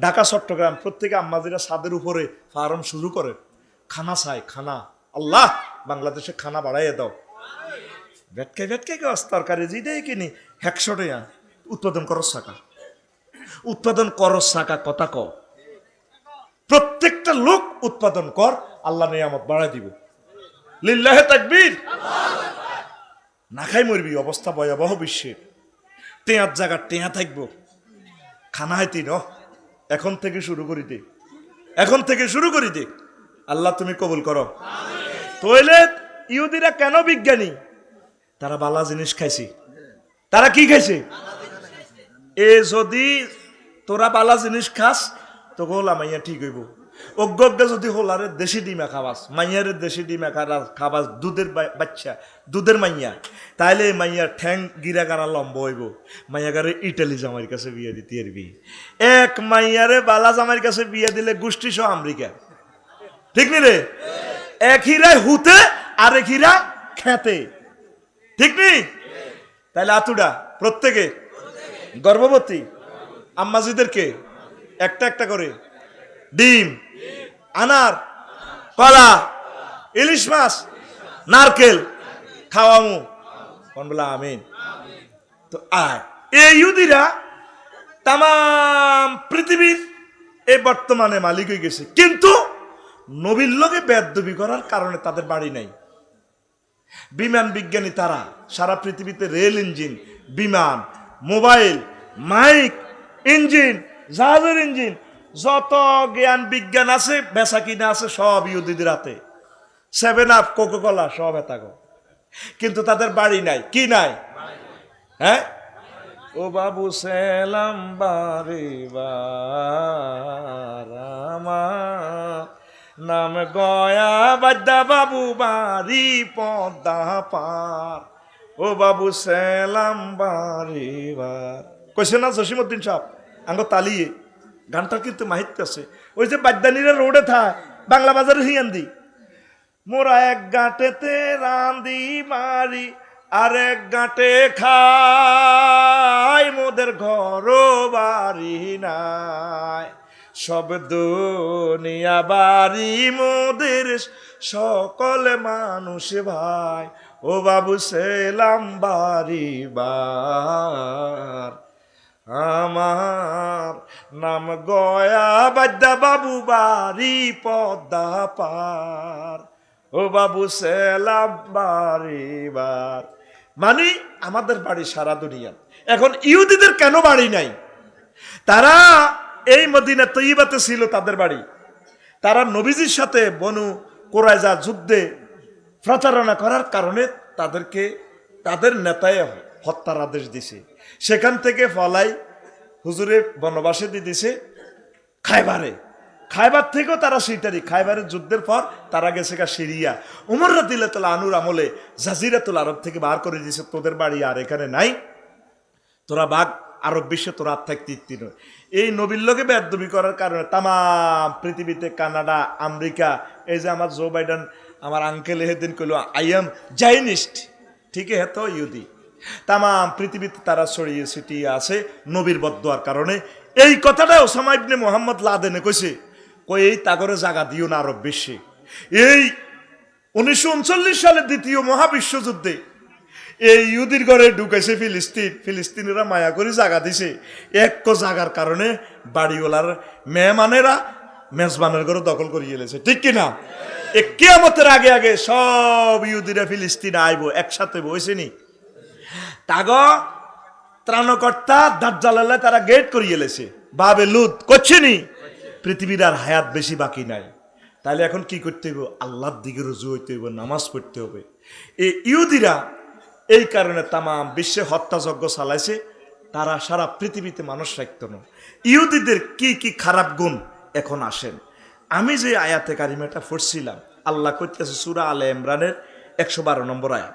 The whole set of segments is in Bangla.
ঢাকা, চট্টগ্রাম প্রত্যেকে আম্মাজিরা ছাদের উপরে ফার্ম শুরু করে। খানা চাই, খানা। আল্লাহ, বাংলাদেশে খানা বাড়াইয়ে দাও। ভেটকে ভেটকে গাছ তরকারি? যেটাই কিনি একশো টাকা উৎপাদন করস টাকা উৎপাদন করস টাকা কথা ক প্রত্যেকটা লোক উৎপাদন কর, আল্লাহ নিয়ামত বাড়াই দিব। লিল্লাহে তাকবীর। না খাই মরবি, অবস্থা ভয়াবহ বিশ্বের টেঁয়ার জায়গা টেঁয়া থাকব। খানা হাইতি ন এখন থেকে শুরু করি দে। এখন থেকে শুরু করি দে। আল্লাহ, তুমি কবুল করো। তইলে ইহুদিরা কেন বিজ্ঞানী? তারা বালা জিনিস খাইছে। তারা কি খাইছে? এ যদি তোরা বালা জিনিস খাস তো গোলামাইয়া ঠিক হইব। অজ্ঞ অজ্ঞ যদি হোলারে দেশি ডিমা খাবাস, মাইয়ারে দেশি ডিমা খাবাস, দুধের বাচ্চা, দুধের মাইয়া, তাইলে মাইয়ার ঠ্যাং গিরা গারা লম্ব হইব। মাইয়াগারে ইটালি জামাইয়ের কাছে বিয়ে দিতে আরবি এক মাইয়ারে বালা জামাইয়ের কাছে বিয়ে দিলে গোষ্ঠী সহ আমেরিকা। ঠিক নি রে? এক হিরায় হুতে আর এক হিরা খেতে। ঠিক নি? তাহলে আতুডা, প্রত্যেকে। গর্ভবতী। আম্মাজিদেরকে। একটা একটা করে। ডিম, আনার, কলা, ইলিশ মাছ, নারকেল খাওয়ামু। কোন বলা আমিন? তো আয়। এই ইহুদিরা তাম পৃথিবীর এই বর্তমানে মালিক হয়ে গেছে। কিন্তু নবীর লোকে বেদবি করার কারণে তাদের বাড়ি নাই। বিমান বিজ্ঞানী তারা, সারা পৃথিবীতে রেল ইঞ্জিন, বিমান, মোবাইল, মাইক, ইঞ্জিন, জাহাজের ইঞ্জিন যত জ্ঞান বিজ্ঞান আছে, বেচা কিনা আছে, সব ইহুদিদের হাতে। সেভেন আপ কোকো কলা সব এতাগো কিন্তু তাদের বাড়ি নাই। কি নাই? হ্যাঁ? ও বাবু, সেলাম আমার। নাম গয়া বাদ্যা বাবু, বাড়ি পদ্মা পার। ও বাবু, সেলাম বারে বার। কইছে না জসিমুদ্দিন সাহেব, আঙ্গ তালিয়ে। গানটার কিন্তু মাহিত্য আছে। ওই যে বাদ্যানীরা রোডে থাক বাংলা বাজারে হিয়ান্দি মোরা এক গাঁটেতে রান্দি মারি, আর এক গাঁটে খাই। মোদের ঘর বাড়ি নাই। সব দুনিয়া বাড়ি, মোদের সকল মানুষ ভাই। ও বাবু সেলাম বাড়ি বার। আমার নাম গয়া বাদ্যা বাবু বাড়ি পদ্মা পার। ও বাবু সেলাম বাড়িবার মানে আমাদের বাড়ি সারা দুনিয়া। এখন ইহুদিদের কেন বাড়ি নাই? তারা এই মদিনা তৈবাতে ছিল তাদের বাড়ি। তারা নবীজির সাথে বনু কোরাইজা যুদ্ধে প্রচারণা করার কারণে তাদেরকে, তাদের নেতায় হত্যার আদেশ দিছে। সেখান থেকে ফলাই হুজুরে বনবাসে দিয়ে দিছে খাইবারে। খাইবার থেকেও তারা সিটারি। খাইবারের যুদ্ধের পর তারা গেছে গা সিরিয়া। উমর রাদিল্লা তালা আনুর আমলে জাজিরাতুল আরব থেকে বার করে দিয়েছে তোদের বাড়ি আর এখানে নাই। তোরা বাঘ আরব বিশ্বে তোরা আর থাকতে ইত্তি নয়। এই নবীর লোকে বেদবি করার কারণে তাম পৃথিবীতে কানাডা, আমেরিকা, এই যে আমার জো বাইডেন, আমার আঙ্কেল এহেদিন কইল, আই এম জাইনিস্ট। ঠিক হ্যাঁ তো ইউদি তাম পৃথিবীতে তারা ছড়িয়ে ছিটিয়ে আছে নবীর বদোয়ার কারণে। এই কথাটা ওসামা ইবনে মোহাম্মদ লাদেনে কইছে। কই, এই তাগরে জাগা দিও না আরব বিশ্বে এই উনিশশো উনচল্লিশ সালের দ্বিতীয় মহাবিশ্বযুদ্ধে এই ইহুদির ঘরে ঢুকেছে ফিলিস্তিন। ফিলিস্তিনিরা মায়া করে জাগা দিছে। এক জাগার কারণে বাড়িওয়ালার মেহমানেরা মেজবানের ঘরে দখল করে এলেছে ঠিক কিনা? কেয়ামতের আগে আগে সব ইহুদিরা ফিলিস্তিনে আইব, একসাথে বসেনি তাগ ত্রাণকর্তা দাজ্জালাল্লাহ তারা গেট করিয়ে এলেছে বাবে লুত করছেনি পৃথিবীর আর হায়াত বেশি বাকি নাই। তাহলে এখন কি করতে হইব? আল্লাহর দিকে রুজু হইতে হইব, নামাজ পড়তে হবে। এই ইহুদিরা এই কারণে তামাম বিশ্বে হত্যাযজ্ঞ চালাইছে, তারা সারা পৃথিবীতে মানুষ রাখত না। ইহুদিদের কি কি খারাপ গুণ এখন আসেন? আমি যে আয়াতে কারিমাটা পড়ছিলাম, আল্লাহ করতেছে সুরা আলে ইমরানের একশো বারো নম্বর আয়াত।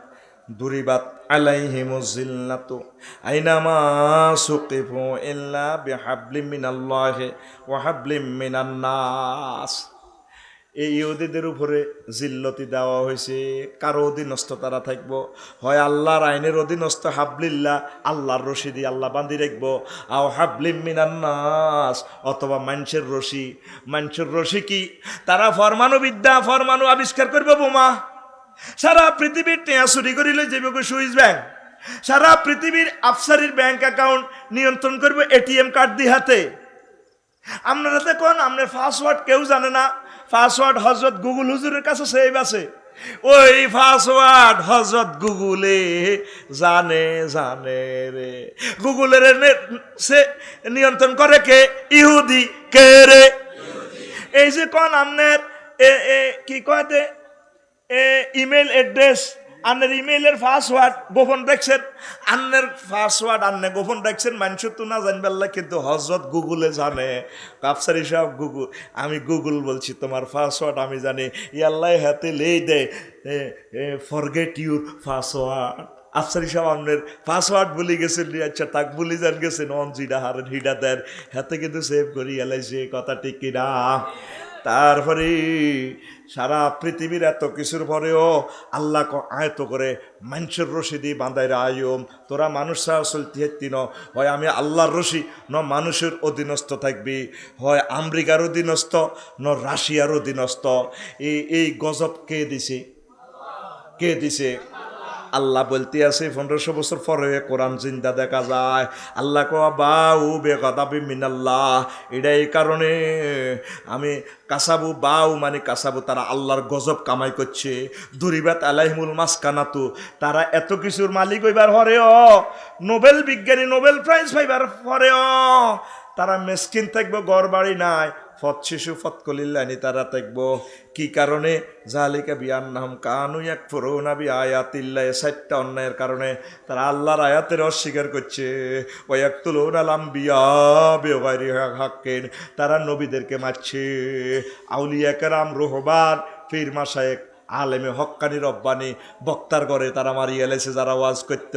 দুরিবাত আলাইহিমুজিল্লাতু আইনামা সুকিফু নাস এই ইহুদিদের উপরে জিল্লতি দেওয়া হয়েছে। কারও অধীনস্থ তারা থাকব। হয় আল্লাহর আইনের অধীনস্থ হাবলিল্লা আল্লাহর রশি দিয়ে আল্লাহ বান্ধি রাখব। আও হাবলিম মিনান্নাস, অথবা মানুষের রশি। মানুষের রশি কি? তারা ফরমানু বিদ্যা ফরমানু আবিষ্কার করবে বোমা। সারা পৃথিবীর টেয়া চুরি করিলে যাবে সুইচ ব্যাংক সারা পৃথিবীর আফসারির ব্যাংক অ্যাকাউন্ট নিয়ন্ত্রণ করবে এটিএম কার্ড দিয়ে হাতে। আপনারা দেখুন আপনার পাসওয়ার্ড কেউ জানে না। পাসওয়ার্ড হজরত গুগল হুজুরের কাছে সেভ আছে। ওই পাসওয়ার্ড হজরত গুগলে জানে জানে রে। গুগলের সে নিয়ন্ত্রণ করে কে? ইহুদি। কে রে? এই যে কোন? এ কি কয়তে এ ইমেল অ্যাড্রেস আন্নের ইমেইলের পাসওয়ার্ড গোপন রাখছেন আন্নের পাসওয়ার্ড আন্নে গোপন রাখছেন মানুষ তো না জানবেল্লা কিন্তু হজরত গুগলে জানে। কাপসারি সাহেব গুগল আমি গুগল বলছি, তোমার পাসওয়ার্ড আমি জানি। ইয়াল্লাই হাতে লেই দেয় ফরগেট ইউর পাসওয়ার্ড আফসারি সাহেব আপনার পাসওয়ার্ড বলে গেছেন আচ্ছা তাক বলে যান গেছেন অন হারেন হিডা দেন। হাতে কিন্তু সেভ করি এলাইছে কথা ঠিক কিনা? তারপরে সারা পৃথিবীর এত কিছুর পরেও আল্লাহ আয়ত করে মানুষের রশি দিয়ে বাঁধাইরা আয়ম। তোরা মানুষ চলতে ন হয় আমি আল্লাহর রশি, ন মানুষের অধীনস্থ থাকবি। হয় আমেরিকার অধীনস্থ, ন রাশিয়ার অধীনস্থ। এই এই গজব কে দিছে? কে দিছে? আল্লাহ বলতে আছে, পনেরোশো বছর পরে কোরআন জিন্দা দেখা যায়। আল্লাহ কোয়া বা উ বেকাদাবি মিনাল্লাহ। এটা এই কারণে আমি কাসাবু বাউ মানে কাসাবু, তারা আল্লাহর গজব কামাই করছে। দুরিবাত আলাইমুল মাসকানাতু, তারা এত কিছুর মালিক হইবার হরেও নোবেল বিজ্ঞানী, নোবেল প্রাইজ পাইবার হরেও তারা মেসকিন থাকবে গড় বাড়ি নাই। ফত শিশু, ফত কলিল্লানি তারা থাকব। কি কারণে? জালিকা বিয়ান নাম কানু এক ফুরৌনা বি আয়াতিল্লা এ সাতটা অন্যায়ের কারণে তারা আল্লাহর আয়াতের অস্বীকার করছে। ওয়াক তুলুন আলাম বিয়া বেওয়ারি হাক্কেন, তারা নবীদেরকে মারছে। আউলিয়া কেরাম রোহবার ফির মাসায়েক আলেমে হক্কানি রব্বানি, বক্তার ঘরে তারা মারিয়ে এলেছে যারা ওয়াজ করত।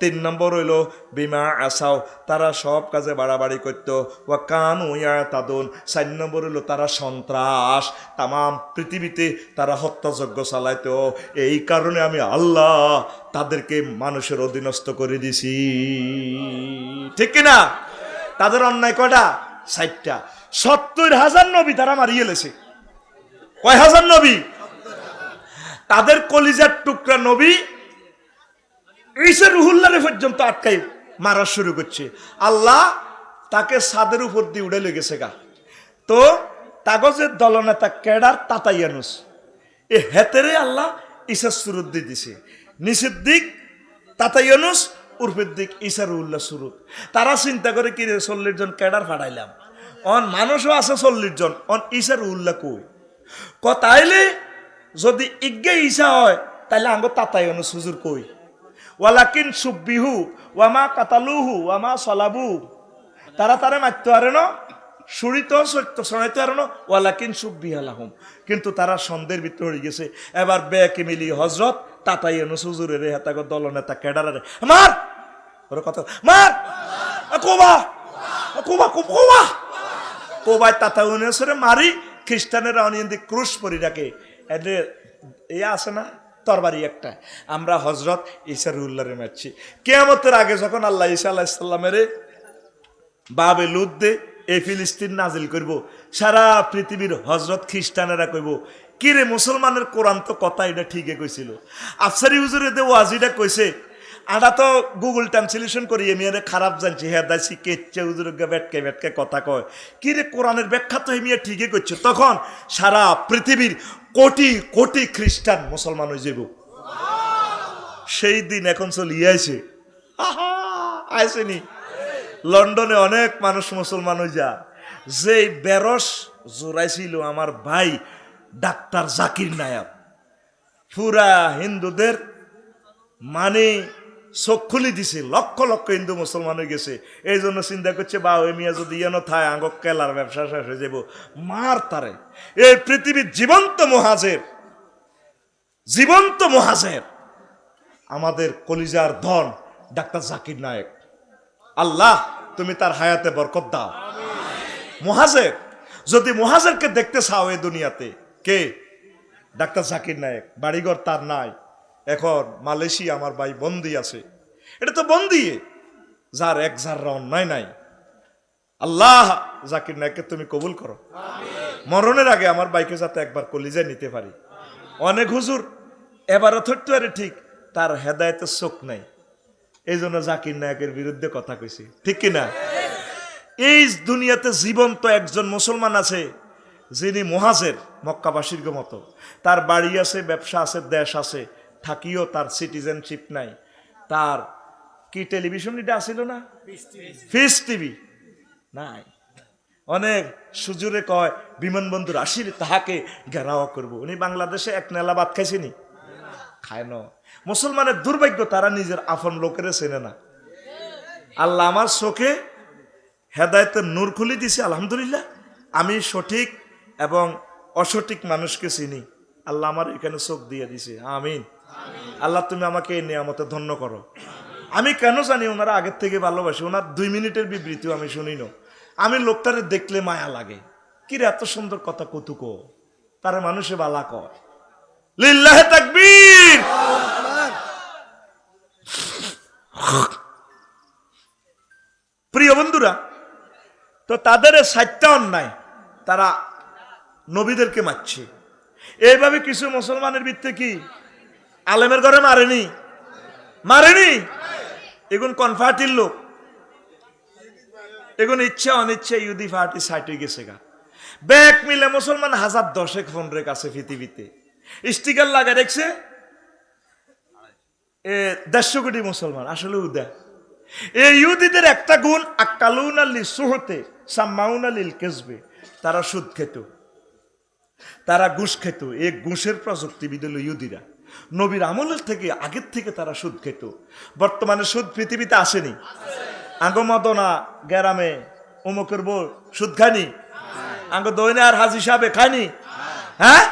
তিন নম্বর হইল, বিমা আসাও, তারা সব কাজে বাড়াবাড়ি করত। ওয়া কান উয়া তাদুন চার নম্বর হইল, তারা সন্ত্রাস, তামাম পৃথিবীতে তারা হত্যাযজ্ঞ চালাইতো। এই কারণে আমি আল্লাহ তাদেরকে মানুষের অধীনস্থ করে দিছি। ঠিক কিনা তাদের অন্যায় কটা ষাটটা সত্তর হাজার নবী তারা মারিয়ে এলেছে কয় হাজার নবী? তাদের কলিজার টুকরা নবী ঈসা রুহুল্লারে পর্যন্ত আটকাই মারা শুরু করছে। আল্লাহ তাকে সাদের উপর দিয়ে উড়ে লেগেছে গা। তো কাগজের দলনেতা কেডার তাতাইয়ানুস, এ হেতেরে আল্লাহ ঈশা সুরুদ দিয়ে দিছে। নিচের দিক তাতাইয়ানুস, উর্ফের দিক ঈশা রুহুল্লাহ সুরত। তারা চিন্তা করে কি রে, চল্লিশ জন কেডার ফাটাইলাম অন মানুষও আছে চল্লিশ জন, অন ঈশা রুহুল্লাহ কই? ক তাইলে যদি ইজ্ঞে ইসা হয়, তাইলে আঙ্গ তাতাই অনু সুজুর কই। ওয়ালাকিন সুব্বিহু ওয়ামা কাতালুহু ওয়ামা সলাবু। তারা তারে মারতে পারে না, সুরিত সত্য শোনাইতে পারে না, ওয়ালাকিন সুব্বি আলাহম কিন্তু তারা সন্দের ভিতরে হয়ে গেছে। এবার বেকে মিলি হজরত তাতাই অনু সুজুরের হেতাগ দলনেতা কেডারে মার! ওর কথা, মার! কোবা! কোবা কোবা কোবা! কোবায় তাতা উনিশরে মারি! খ্রিস্টানেরা অনিয়ন্তি ক্রুশ পরি রাখে এদের ইয়ে আছে না? তরবারি একটা। আমরা হজরত ইসারুল্লাহরে মারছি। কেয়ামতের আগে যখন আল্লাহ ঈসা আল্লাহ ইসলামের বাবে লুদ দে ফিলিস্তিন নাজিল করব, সারা পৃথিবীর হজরত খ্রিস্টানেরা কইব, কিরে মুসলমানের কোরআন তো কথা এটা ঠিকই কইছিল। আফসারি হুজুরে দে ওয়াজিটা কইছে আটা তো গুগল ট্রান্সলেশন করি আরে খারাপ জানছি। হ্যাঁ দাইছি কেচ্ছে হুজুর বেটকে বেটকে কথা কয়। কি রে, কোরআনের ব্যাখ্যা তো এমিয়া ঠিকই করছে। তখন সারা পৃথিবীর কোটি কোটি খ্রিস্টান মুসলমান হয়ে যাব সেই দিন এখন চলিয়ে আছে আহা, আইসেনি। লন্ডনে অনেক মানুষ মুসলমান হয়ে যা যে বেরস জোড়াইছিল আমার ভাই, ডাক্তার জাকির নায়ক পুরা হিন্দুদের মানে চোখ খুলি দিছে, লক্ষ লক্ষ হিন্দু মুসলমান হয়ে গেছে। এই জন্য চিন্তা করছে বা ওই মিয়া যদি ইয়ানো থায়, আঙ্গ কেলার ব্যবসা শেষ হয়ে যাব মার তারে। এই পৃথিবীর জীবন্ত মহাজের জীবন্ত মহাজের, আমাদের কলিজার ধন ডাক্তার জাকির নায়েক। আল্লাহ, তুমি তার হায়াতে বরকত দাও। মহাজের, যদি মহাজেরকে দেখতে চাও এই দুনিয়াতে, কে? ডাক্তার জাকির নায়ক। বাড়িঘর তার নাই। এখন মালয়েশিয়া আমার ভাই বন্দি আছে। এটা তো বন্দি। যার এক যার অন্যায় নাই। আল্লাহ জাকির নায়ককে তুমি কবুল করো। মরণের আগে আমার বাইকে যাতে একবার কলিজায় নিতে পারি। অনেক হুজুর এবারও থাকতে পারে ঠিক তার হেদায়তের চোখ নাই। এই জন্য জাকির নায়কের বিরুদ্ধে কথা কইছি। ঠিক কিনা? এই দুনিয়াতে জীবন্ত একজন মুসলমান আছে যিনি মহাজের মক্কাবাসীর মতো। তার বাড়ি আছে ব্যবসা আছে দেশ আছে। থাকিও তার সিটিজেনশিপ নাই। তার কি টেলিভিশন এটা আসিল না? ফিস টিভি নাই। অনেক সুজুরে কয় বিমানবন্দর আসিলে তাহাকে ঘেরাও করব। উনি বাংলাদেশে এক নেলা ভাত খাইছেনি খায় না। মুসলমানের দুর্ভাগ্য, তারা নিজের আপন লোকেরে চেনে না। আল্লাহ আমার চোখে হেদায়তের নূর খুলি দিছে, আলহামদুলিল্লাহ। আমি সঠিক এবং অসঠিক মানুষকে চিনি। আল্লাহ আমার এখানে চোখ দিয়ে দিছে। আমিন। আল্লাহ, তুমি আমাকে এই নিয়ামতে ধন্য করো। আমি কেন জানি ওনারা আগের থেকে ভালোবাসি, ওনার দুই মিনিটের বিবৃতিও আমি শুনি না। আমি লোকটারে দেখলে মায়া লাগে। কিরে এত সুন্দর কথা কতুক তারে মানুষে বালা কয়। তাকবীর! প্রিয় বন্ধুরা, তো তাদের সাতটা অন্যায়। তারা নবীদেরকে মারছে। এইভাবে কিছু মুসলমানের ভিত্তে কি? আলেমের ঘরে মারেনি। মারেনি? এগুন কনফার্টির লোক। এগুন ইচ্ছা অনিচ্ছা ইউদি ফার্টি সাইট গেছে গা। ব্যাগ মিলে মুসলমান হাজার দশেক ফোন রেখ আছে পৃথিবীতে। স্টিকার লাগা দেখছে? এ, দেড়শো কোটি মুসলমান। আসলে উদা। এই ইহুদিদের একটা গুণ, আক্কালুন আলী সুহতে, সাম্মাউন আলীল কেসবে। তারা সুদ খেত। তারা ঘুষ খেত। এই ঘুষের প্রযুক্তিবিদ হল ইহুদিরা। নবীর আমলের থেকে আগের থেকে তারা সুদ খেত। বর্তমানে সুদ পৃথিবীতে আসেনি। আগমদনা গ্যারামে অমুকের বউ সুদ খানি আঙ্গ দৈনে আর হাজি সাহেবে খানি হ্যাঁ?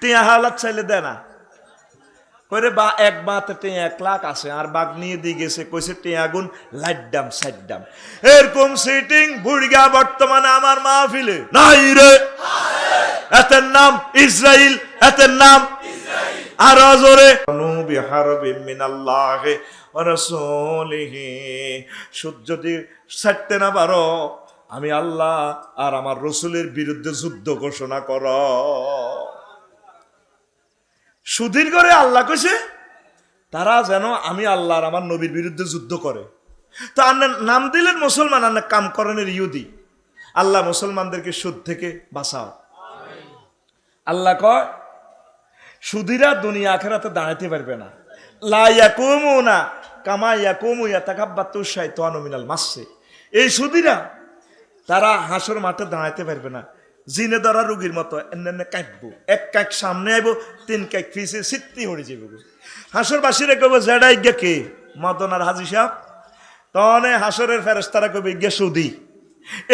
টিয়া হালাত চাইলে দেয় না। কইরে বা, এক বাতে টেঁ এক লাখ আছে, আর বাঘ নিয়ে দিয়ে গেছে, কইছে টেঁ আগুন লাইডাম সাইডাম এরকম সিটিং বুড়িগা বর্তমানে আমার মাহফিলে নাই রে। এতের নাম ইসরাইল নাম? আর জোরে। যদি ছাড়তে না পারো, আমি আল্লাহ আর আমার রসুলের বিরুদ্ধে যুদ্ধ ঘোষণা কর। সুধীর করে আল্লাহ কইছে, তারা যেন আমি আল্লাহ আর আমার নবীর বিরুদ্ধে যুদ্ধ করে। তো আন্নার নাম দিলেন মুসলমান আন্না কাম করেনের ইহুদি। আল্লাহ মুসলমানদেরকে সুদ থেকে বাঁচাও। আল্লাহ কয় সুধীরা দুনিয়া আখেরাতে দাঁড়াতে পারবে না। লা ইয়াকুমু না কামা ইয়াকুমু ইয়াতাকাব্বাতু শাইতানু মিনাল মাসসে। এই সুধীরা, তারা হাসর মাঠে দাঁড়াতে পারবে না। জিনে ধরা রুগীর মতো এনে কাঁপবো এক কাক সামনে আইব, তিন কাক ফিসে সিত্তি হয়ে যাবে হাসর বাসিরে কব জেডাই গে কে? মদনার হাজি সাহেব, তনে হাসরের ফেরেস্তারা কবে গে সুদি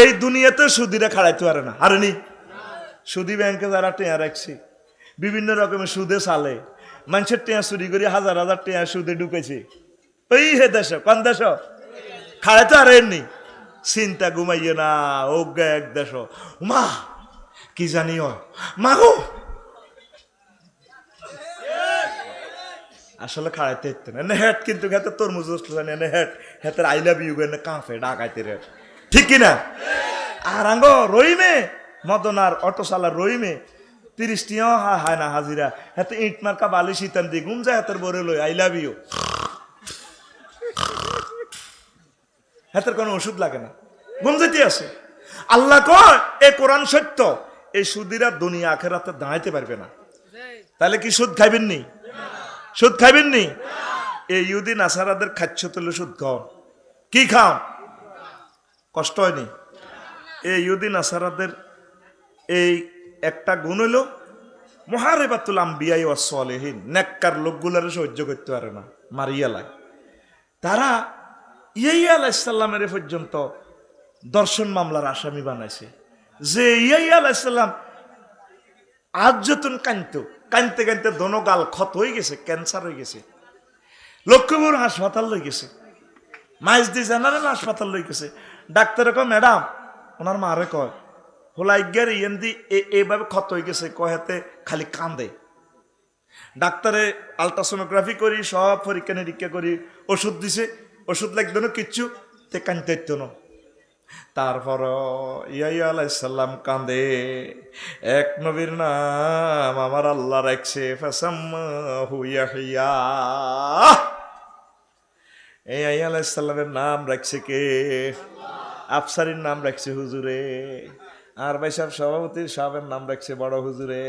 এই দুনিয়াতে সুদিরা খাড়াইতে পারে না। হারেনি সুদি ব্যাংকে যারা টেয়া রাখছে বিভিন্ন রকমের সুদে সালে। মানুষের টেয়া চুরি করে হাজার হাজার টেয়া সুদে ঢুকেছে ওই হে দেশ, কন দেশ? খাড়াইতে পারেননি চিন্তা ঘুমাইয়ে না, অজ্ঞা এক দেশ। মা, কি জানি মা গো! আসলে খাড়াইতে হইতে না। হেট কিন্তু হেতে তরমুজ জানি এনে হেট হেতের আই লাভ ইউ এনে কাঁফে ডাকাইতে রে। ঠিক কিনা আর আঙ্গ রইমে মদনার অটো চালার রইমে তিরিশ টিয়াও হা- হয় না, হাজিরা। হেতে ইট মার্কা বালি শীতান দি, গুম যায় হাতের বরে লই, আই লাভ ইউ। হাতের কোনো ওষুধ লাগে না। ঘুম যেতে আছে। আল্লাহ কয়, এ কোরআন সত্য, এই সুদিরা দুনিয়া আখেরাতে দাঁড়াইতে পারবে না। তাহলে কি সুদ খাইবেন নি? সুদ খাইবেন নি? এই ইউদি নাসারাদের খাচ্ছ তুলে সুদ খাও। কি খাও? কষ্ট হয়নি। এই ইউদি নাসারাদের এই একটা গুণ হইল, মহারেবাতুল আম্বিয়াই ওয়াসলেহীন নেককার লোকগুলারে সহ্য করতে পারে না মারিয়া লাগে তারা ইয়াইয়া আলাইসাল্লামের পর্যন্ত দর্শন মামলার আসামি বানাইছে। যে ইয়াইয়া আলাইসাল্লাম আজ যতন কান্ত কানতে কানতে দনগাল ক্ষত হয়ে গেছে, ক্যান্সার হয়ে গেছে। লক্ষ্মীপুর হাসপাতাল লই গেছে। মাইজদি জেনারেল হাসপাতাল লই গেছে। ডাক্তার কো ম্যাডাম, ওনার মারে কয় হোলাইগার ইয়েন্দি এইভাবে ক্ষত হয়ে গেছে, কহেতে খালি কান্দে। ডাক্তারে আলট্রাসোনোগ্রাফি করি, সব পরীক্ষা নিরীক্ষা করি, ওষুধ দিছে, ওষুধ লাগতো না কিচ্ছু, তে কানতে না। তারপর ইয়াইয়া আলাইসাল্লাম কান্দে, এক নবীর নাম আমার আল্লাহ রাখছে ফেসাম হুইয়া এই আইয়া আলাইসাল্লামের নাম রাখছে কে? আফসারির নাম রাখছে হুজুরে। আর ভাই সাহেব, সভাপতি সাহেবের নাম রাখছে বড় হুজুরে।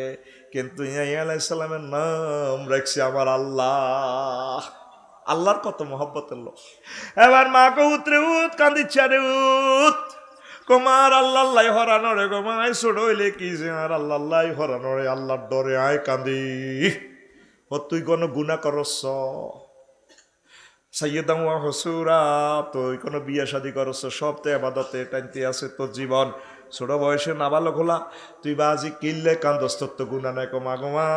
কিন্তু ইয়া আলাইসাল্লামের নাম রাখছে আমার আল্লাহ। আল্লাহর কত মহব্বতের লোক। এবার মা উতরে উত কান্দিচ্ছে রে উত। কুমার আল্লাহ হরানো রে গো মাই ছোড় হইলে কি যে আর আল্লাহ হরানো রে আল্লাহর ডরে আয় কান্দি ও তুই কোনো গুণা করস। সাইয়েদাম হসুরা, তুই কোনো বিয়ে শাদি করছ সব তো আবাদতে টানতে আছে তোর জীবন। ছোট বয়সে নাবালক হলা, তুই বা আজি কিনলে কান্দস তোর গুণা নাই কমা গমা,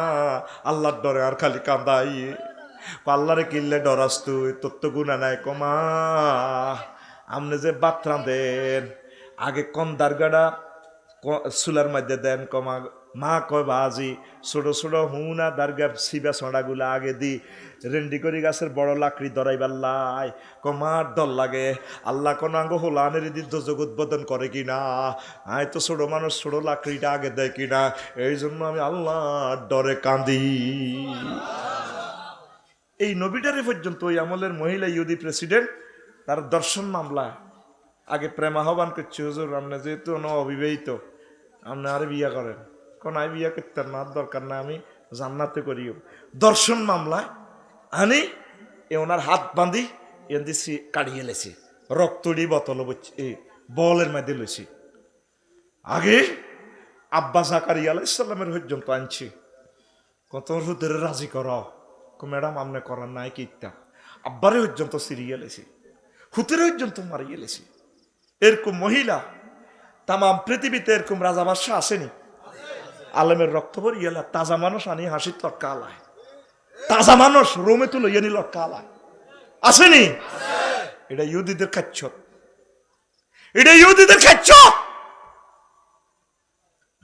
আল্লাহর ডরে আর খালি কান্দাই। পাল্লারে কিনলে ডরাস তুই তোর তো গুণা নাই কমা। আমনে যে বাত্রা দেন, আগে কম দারগাড়া চুলার মধ্যে দেন কমা। মা কয় বাজি ছোট ছোট হুনা দারগা সিবা ছড়াগুলা আগে দি। রেন্ডি করি গাছের বড় লাকড়ি দরাইবার লাই কমার দল লাগে। আল্লাহ কোন আঙ্গ হোলানের জগৎ উদ্বোধন করে কিনা? আয় তো ছোট মানুষ, ছোট লাকড়িটা আগে দেয় কি না এই জন্য আমি আল্লাহ ডরে কান্দি এই নবীটারে পর্যন্ত ওই আমলের মহিলা ইহুদি প্রেসিডেন্ট, তার দর্শন মামলা। আগে প্রেম আহ্বান করছে, হুজুর, আপনি যেহেতু অন অবিবাহিত, আপনি আর বিয়া করেন। কোন বিয়া করতেন না দরকার না আমি জান্নাতে করিও। দর্শন মামলায় আনি, এ ওনার হাত বাঁধি এন দিছি কাড়িয়ে লেছি। রক্তড়ি বোতল এ বলের মধ্যে লইছি। আগে আব্বা জাকারি আলাইসাল্লামের পর্যন্ত আনছি। কত রুদের রাজি করাও কো ম্যাডাম আপনি করার নাই কিতা আব্বারে পর্যন্ত সিরিয়ে লেছি হুতের পর্যন্ত মারিয়ে লেছি। এরকম মহিলা, তামাম পৃথিবীতে এরকম রাজা বাদশাহ আসেনি। আলেমের রক্ত ভরিয়ে তাজা মানুষ আনি, হাসির লক্কা আলায়। তাজা মানুষ, রোমে তুলো ইয়ে নিল কালা। আসেনি এটা ইহুদিদের খাচ্ছ। এটা ইহুদিদের খাচ্ছ?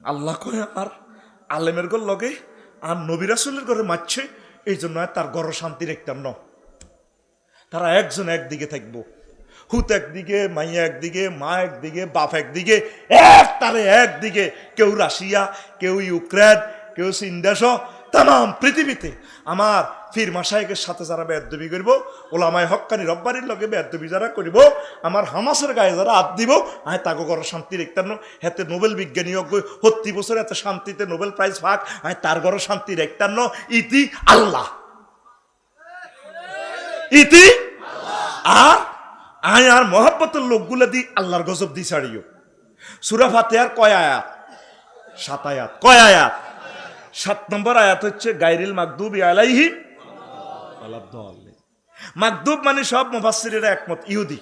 আল্লাহ কয় আর আলেমের গর লগে আর নবিরাসুলের ঘরে মারছে এই জন্য তার গড় শান্তি রাখতাম ন। তারা একজন একদিকে থাকব। হুত একদিকে, মাইয়া একদিকে, মা একদিকে, বাপ একদিকে, এক তারে একদিকে। কেউ রাশিয়া, কেউ ইউক্রেন, কেউ সিন্দাস তাম পৃথিবীতে। আমার ফির মাসায়কের সাথে যারা বেদবি করব, ওলামায় হক্কানি রব্বারির লগে বেদবি যারা করিব, আমার হামাসের গায়ে যারা হাত দিব, আয় তাকে ঘর শান্তি রাখতাম হেতে নোবেল বিজ্ঞানী সত্তি বছর এত শান্তিতে নোবেল প্রাইজ পাক, আয় তার ঘর শান্তি রাখতাম ইতি আল্লাহ। ইতি আর, আয় আর মহাব্বতের লোকগুলো দি আল্লাহর গজব দি ছাড়িও। সুরা ফাতেহার কয় আয়াত? সাত আয়াত। কয় আয়াত? সাত নম্বর আয়াত হচ্ছে গাইরিল মাকদুব আলাইহি মাকদুব মানে সব মুফাসসিরেরা একমত, ইহুদি।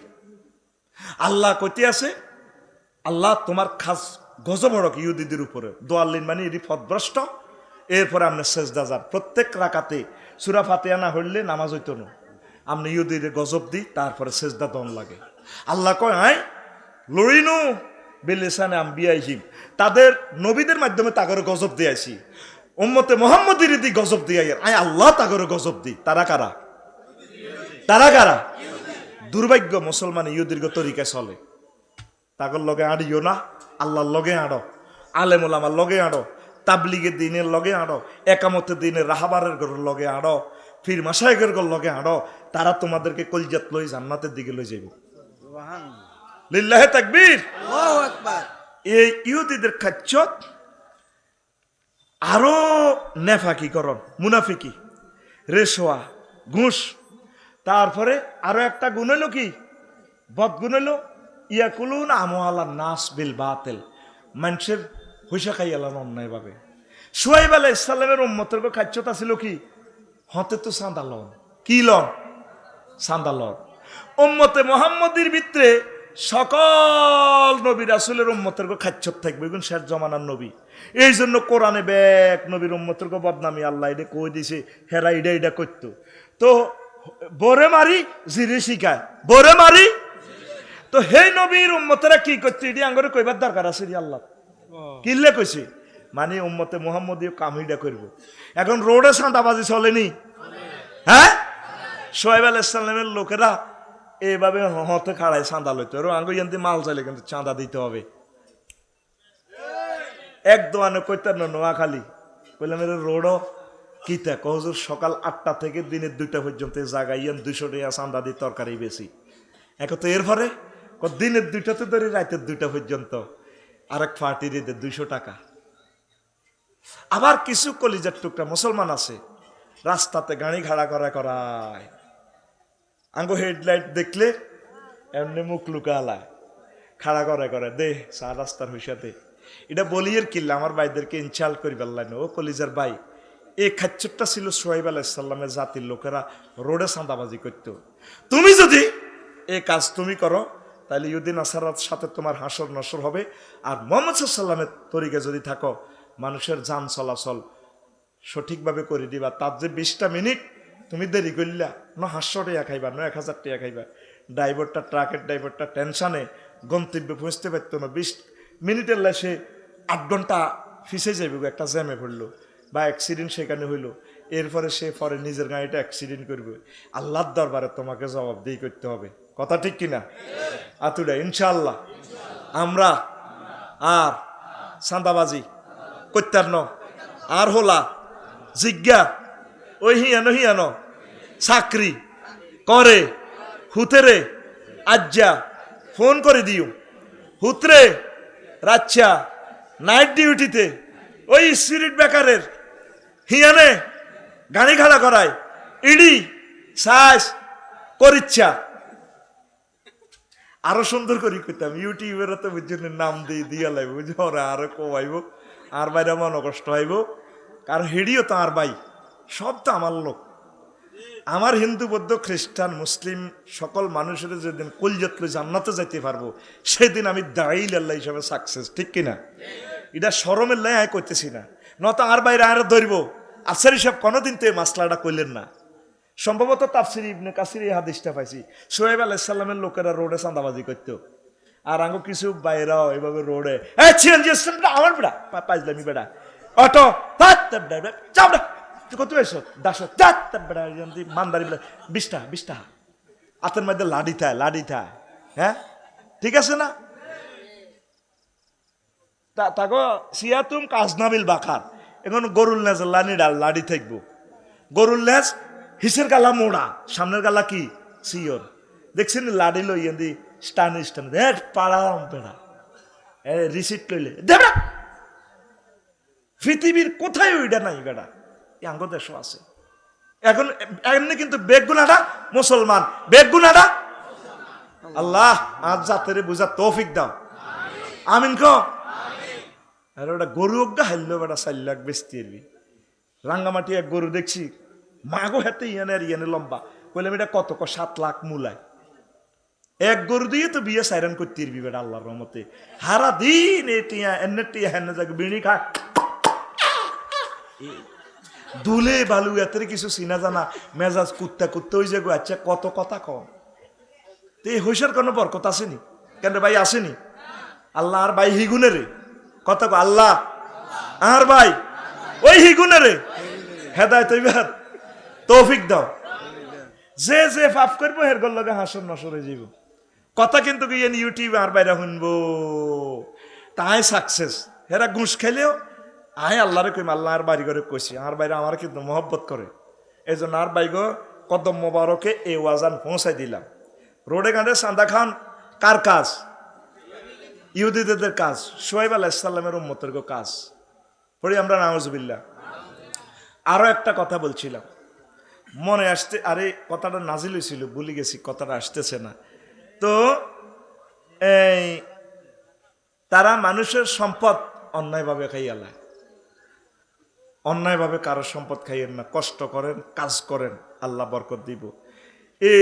আল্লাহ কইতে আছে, আল্লাহ তোমার খাস গজব হড়ক ইহুদিদের উপরে। দোয়াল্লিন মানে এটি ফদভ্রষ্ট এরপরে আপনার শেষদা যান। প্রত্যেক রাকাতে সুরা ফাতেহা না হইলে নামাজ হইতো না। আপনি ইহুদির গজব দিই, তারপরে শেষদা দন লাগে। আল্লাহ কয়, আয় লড়িনু বেলেসানে আম্বিয়াইহিম। তাদের নবীদের মাধ্যমে তাগরে গজব দিয়েছি। উম্মতে মোহাম্মদের দি গজব দিয়ে আয় আল্লাহ তাগরে গজব দি। তারা কারা? তারা কারা? দুর্ভাগ্য মুসলমান ইহুদীর্ঘ তরিকায় চলে। তাগর লগে আড়িও না আল্লাহর লগে আড়ো। আলেমুল আমার লগে আড়ো। তাবলিগের দিনের লগে আড়ো। একামতে দিনের রাহাবারের ঘরের লগে আড়ো। ফির মাসায়কের ঘর লগে আড়ো। তারা তোমাদেরকে কলজাত লই জান্নাতের দিকে লই যাইব। লিল্লাহে তাকবীর। আল্লাহু আকবার। এই ইহুদিদের খাচ্ছত আরও নেফাকিকরণ, মুনাফিকি রেশোয়া ঘুষ। তারপরে আরও একটা গুণ হলো কি? বদগুণ হলো ইয়াকুলুন আমোয়ালা নাস বিল বাতেল। মানুষের হইসা খাইয়ালান অন্যায়ভাবে সোয়াইব আলাহ ইসলামের উম্মতের খাচ্ছত আছিল কি? হতে তো চাঁদা লন। কি লন? চাঁদা লন। উম্মতে মোহাম্মদীর ভিতরে সকল নবী রাসুলের উম্মতের খাচ্ছত থাকবে, এগুন শেষ জমানার নবী। এই জন্য কোরআনে ব্যাক নবীর উম্মতের বদনামি আল্লাহ এটা কই দিছে? হেরা ইডা ইডা করতো। তো বরে মারি জিরে শিখায়। বরে মারি তো হেই নবীর উম্মতেরা কি করছে এটি আঙ্গরে কইবার দরকার আছে রে আল্লাহ। কিনলে কইছি? মানে উম্মতে মোহাম্মদীয় কামিটা করব। এখন রোডে সাঁদাবাজি চলেনি? হ্যাঁ? সোহেব আল ইসলামের লোকেরা এইভাবে হতে খাড়ায় চাঁদা লইতো। আর আঙ্গ ইয়ান্তি মাল চাইলে কিন্তু চাঁদা দিতে হবে। এক দোয়ানে কইতার না, নোয়াখালী। কইলাম, এর রোডও কিতা কহজুর সকাল আটটা থেকে দিনের দুইটা পর্যন্ত এই জায়গায় ইয়ান দুইশো টাকা চাঁদা দিয়ে তরকারি বেশি। এখন তো এরপরে দিনের দুইটাতে ধরে রাতের দুইটা পর্যন্ত। আরেক পার্টি রেতে দুইশো টাকা। আবার কিছু কলিজার টুকরা মুসলমান আছে, রাস্তাতে গাড়ি ঘাড়া করা করায়। আঙ্গো হেডলাইট দেখলে এমনি মুখ লুকালায়, খাড়া করে করে, দে, চা, রাস্তার হইসাতে এটা বলিয়ের কিল্লা, আমার ভাইদেরকে ইনচাল করি পারলেন ও কলিজার ভাই, এই খাচ্চরটা ছিল সোহাইব আলাইসাল্লামের জাতির লোকেরা রোডে চাঁদাবাজি করতো। তুমি যদি এই কাজ তুমি করো, তাহলে ইউদিন আসারাত সাথে তোমার হাসর নসর হবে। আর মোহাম্মদ সাল্লামের তরিকে যদি থাকো, মানুষের যান চলাচল সঠিকভাবে করে দিবা। তার যে বিশটা মিনিট তুমি দেরি করলা, ন হাস্য টাকা খাইবা, ন এক হাজার টাকা খাইবা। ড্রাইভারটা, ট্রাকের ড্রাইভারটা টেনশনে গন্তব্যে পৌঁছতে পারতো না। বিশ মিনিটের লাসে আট ঘণ্টা ফিসে যাবে একটা জ্যামে পড়ল বা অ্যাক্সিডেন্ট সেখানে হইল। এরপরে সে পরে নিজের গাড়িটা অ্যাক্সিডেন্ট করবে। আল্লাহর দরবারে তোমাকে জবাবদিহি করতে হবে। কথা ঠিক কিনা আতুরা ইনশাল্লাহ আমরা আর সান্দাবাজি কত্যার আর হোলা, জিজ্ঞা ওই হিয়ানো হিয়ানো চাকরি করে, হুতেরে আজ্জা ফোন করে দিও। হুতরে রাচ্ছা নাইট ডিউটিতে ওই স্পিরিট বেকারের হিয়ানে গাড়ি ঘাড়া করায়, ইডি, সাস করিচ্ছা আরও সুন্দর করে করতাম ইউটিউবের তো বুঝছেন, নাম দিয়ে দিয়া লাগবে বুঝো ওরা আরও কমাইব, আর বাইরে মন কষ্ট হইব। কারণ হেডিও তো আর ভাই, সব তো আমার লোক। আমার হিন্দু, বৌদ্ধ, খ্রিস্টান, মুসলিম সকল মানুষের যেদিন কুলজাতলে জান্নাতে যাইতে পারব, সেদিন আমি দাঁড়িয়ে আল্লাহ হিসাবে সাকসেস ঠিক কিনা? এটা সরমের লাই আয় করতেছি না। নত আর বাইরে আর ধরব। আফসার হিসাব কোনোদিন তো এই মাসলাটা কইলেন না। সম্ভবত তাফসির ইবনে কাসির এই হাদিসটা পাইছি। সোহেব আলাইসাল্লামের লোকেরা রোডে চাঁদাবাজি করতো। আর আঙ্গো কিছু বাইরাও এভাবে রোডে স্ট্যান্ডটা আমার বেড়া পাইজলামি বেড়া অটো চাপড়া তুই কত এসো? দাস মানদারি বেড়া বিশটা বিশটা। হাতের মধ্যে লাডি থায় লাডি থায়। হ্যাঁ? ঠিক আছে না? তা তাকো সিয়া তুম কাজ নাবিল বাখার। এখন গরুর লেজ লানি ডাল, লাডি থাকব। গরুর লেজ হিসের গালা মোড়া। সামনের গালা কি? সিওর। দেখছেন লাডি লই এন্দি স্টান স্টান। এ পাড়াম পেড়া রিসিট লইলে। দেবরা পৃথিবীর কোথায় ওইটা নাই বেড়া? এই আঙ্গ দেশও আছে এখন এমনি কিন্তু বেগুনাটা মুসলমান। বেগুনাটা? আল্লাহ, আজ জাতের বুঝা তৌফিক দাও। আমিন কো আর ওটা গরু অজ্ঞা হাইল বেটা, চার লাখ বেচতে এরবি। রাঙ্গামাটি এক গরু দেখছি, মাগো হাতে ইয়ানে আর ইয়ানে লম্বা। কইলাম, এটা কত ক সাত লাখ মূলায়। এক গরু দিয়ে তো বিয়ে সাইরান করতে এরবি বেটা, আল্লাহর রহমতে। হারা দিন এ টিয়া, এনে টিয়া, হেনে যাকে, বিড়ি খা। দুলে বালু, এতের কিছু চিনা জানা, মেজাজ কুত্তা কুত্তা ওই যে আচ্ছা কত কথা কম তো এই হইসার কোনো বরকত আসেনি? কেন ভাই, আসেনি? আল্লাহ আর ভাই হিগুনে রে। কত আল্লাহ আর ভাই, ওই হিগুনে রে। হেদায় তৈবার তৌফিক দাও। যে যে পাপ করব, হের গল লগে হাসর নসরে যাইব। কথা কিন্তু গিয়ে ইউটিউবে আর বাইরে শুনব। তাই সাকসেস হেরা ঘুষ খেলেও আয় আল্লাহরে কইম আল্লাহ আর বাড়ি করে কইছি আর বাইরে আমার কিন্তু মহব্বত করে। এই জন্য আর বাইগ কদম মোবারকে এই ওয়াজান পৌঁছাই দিলাম। রোডে ঘাটে সান্দা খান, কার কাজ? ইহুদিদের কাজ সোহেব আলাহ ইসলামের উম্মতের কাজ। পড়ি আমরা নাওজবিল্লা আরও একটা কথা বলছিলাম। মনে আসতে, আরে কথাটা নাজিল হয়েছিল ভুলে গেছি, কথাটা আসতেছে না। তো এই তারা মানুষের সম্পদ অন্যায়ভাবে খাইয়ালায় অন্যায়ভাবে কারও সম্পদ খাইয়েন না, কষ্ট করেন, কাজ করেন, আল্লাহ বরকত দিব। এ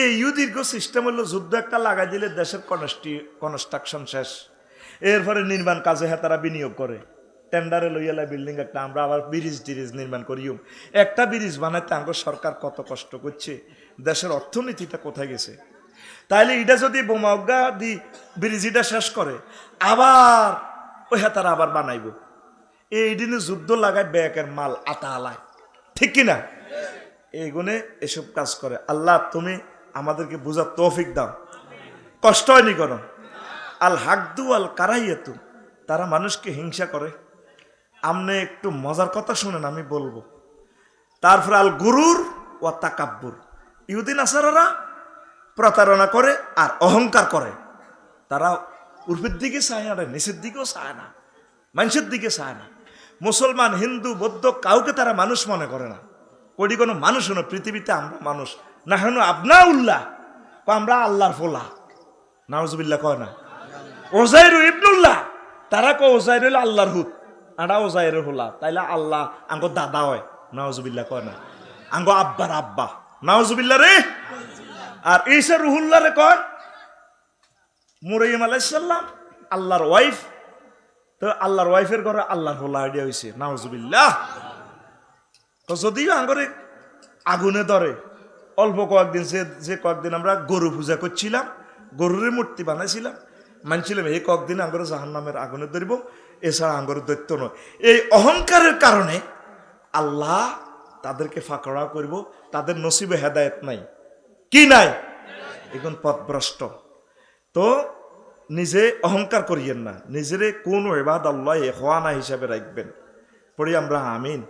এই ইউদীর্ঘ সিস্টেম হলো যুদ্ধ একটা লাগাই দিলে দেশের কনস্টি কনস্ট্রাকশন শেষ। এরপরে নির্মাণ কাজে হ্যাঁ তারা বিনিয়োগ করে। টেন্ডারে লইয়ালা বিল্ডিং একটা, আমরা আবার ব্রিজ টিরিজ নির্মাণ করিও একটা ব্রিজ বানাইতে আঙ্গ সরকার কত কষ্ট করছে, দেশের অর্থনীতিটা কোথায় গেছে? তাইলে এটা যদি বোমা অজ্ঞা দি ব্রিজিটা শেষ করে, আবার ওই হাতারা আবার বানাইব। এই দিনে যুদ্ধ লাগায় ব্যাকের মাল আতা আলায়। ঠিক কিনা? এই গুণে এসব কাজ করে। আল্লাহ, তুমি আমাদেরকে বোঝার তৌফিক দাও। কষ্ট হয়নি কোনো? আল হাকদু আল কারাইয়াতু। তারা মানুষকে হিংসা করে। আমনে একটু মজার কথা শুনেন, আমি বলব। তারপর আল গুরুর ও তাকাব্বুর। ইহুদিন, আসারারা প্রতারণা করে আর অহংকার করে। তারা উর্ফের দিকে চায় না নিচের দিকেও চায় না, মানুষের দিকে চায় না। মুসলমান, হিন্দু, বৌদ্ধ কাউকে তারা মানুষ মনে করে না। কোটি কোনো মানুষ হনো পৃথিবীতে আমরা মানুষ। না হেন আপনা উল্লাহ আমরা আল্লাহর ফোলা। নাউজুবিল্লাহ কয় না? ওজাইরু ইবনুল্লাহ, তারা কো ওজাইর হইল আল্লাহর হুত। আড়া ওজাইর হলা, তাইলে আল্লাহ আঙ্গ দাদা হয়। নাউজুবিল্লাহ কয় না? আঙ্গ আব্বার আব্বা। নাউজুবিল্লাহ রে? আর ঈসা রুহুল্লাহ রে কয়, মুরাইম আলাইসাল্লাম আল্লাহর ওয়াইফ। তো আল্লাহর ওয়াইফের ঘরে আল্লাহর হোলা আইডিয়া হয়েছে নাউজুবিল্লাহ। তো যদিও আঙ্গরে আগুনে ধরে, অল্প কয়েকদিন যে যে কয়েকদিন আমরা গরু পূজা করছিলাম গরুরের মূর্তি বানাইছিলাম, মানছিলাম এই কয়েকদিন আঙ্গরে জাহান নামের আগুনে ধরব, এছাড়া আঙ্গরের দৈত্য নয়। এই অহংকারের কারণে আল্লাহ তাদেরকে ফাঁকড়া করব, তাদের নসিবে হেদায়ত নাই। কি নাই? এখন পথভ্রষ্ট। তো নিজে অহংকার করিয়েন না। নিজেরে কোন এবাদ আল্লাহ এখানা হিসাবে রাখবেন। পড়ি আমরা আমিন।